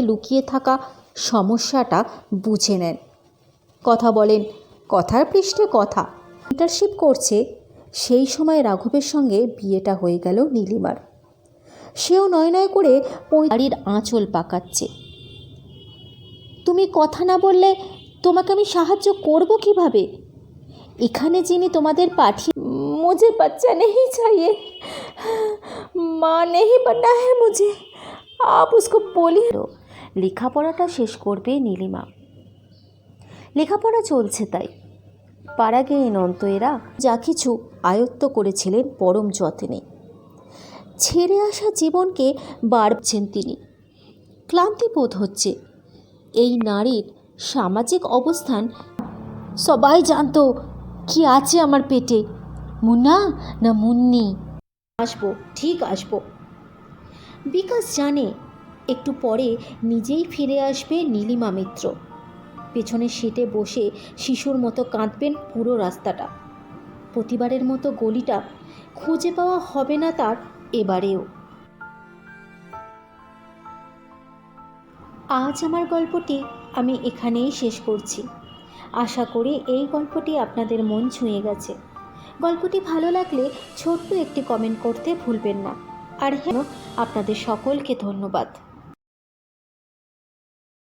লুকিয়ে থাকা সমস্যাটা বুঝে নেন। কথা বলেন, কথার পৃষ্ঠে কথা। ইন্টারশিপ করছে, সেই সময় রাঘবের সঙ্গে বিয়েটা হয়ে গেল নীলিমার। সেও নয় নয় করে বাড়ির আঁচল পাকাচ্ছে। তুমি কথা না বললে তোমাকে আমি সাহায্য করব কীভাবে? এখানে যিনি তোমাদের পাঠিয়ে মুঝে বাচ্চা নেই চাইয়ে। মা নেই বানা হ্যাঁ মুঝে। আপ উসকো বলি। লেখাপড়াটা শেষ করবে নীলিমা। লেখাপড়া চলছে তাই। পাড়া গিয়ে নন্ত এরা যা কিছু আয়ত্ত করেছিলেন পরম যত্নে। ছেড়ে আসা জীবনকে বাড়ছেন তিনি। ক্লান্তি বোধ হচ্ছে। এই নারীর সামাজিক অবস্থান সবাই জানতো কি আছে আমার পেটে। মুন্না না মুন্নি? আসব, ঠিক আসব। বিকাশ জানে একটু পরে নিজেই ফিরে আসবে নীলিমা মিত্র। পেছনের সিটে বসে শিশুর মতো কাঁদবেন পুরো রাস্তাটা। প্রতিবারের মতো গলিটা খুঁজে পাওয়া হবে না তার এবারেও। আজ আমার গল্পটি আমি এখানেই শেষ করছি। আশা করি এই গল্পটি আপনাদের মন ছুঁয়ে গেছে। গল্পটি ভালো লাগলে ছোট্ট একটি কমেন্ট করতে ভুলবেন না। আর হ্যাঁ আপনাদের সকলকে ধন্যবাদ।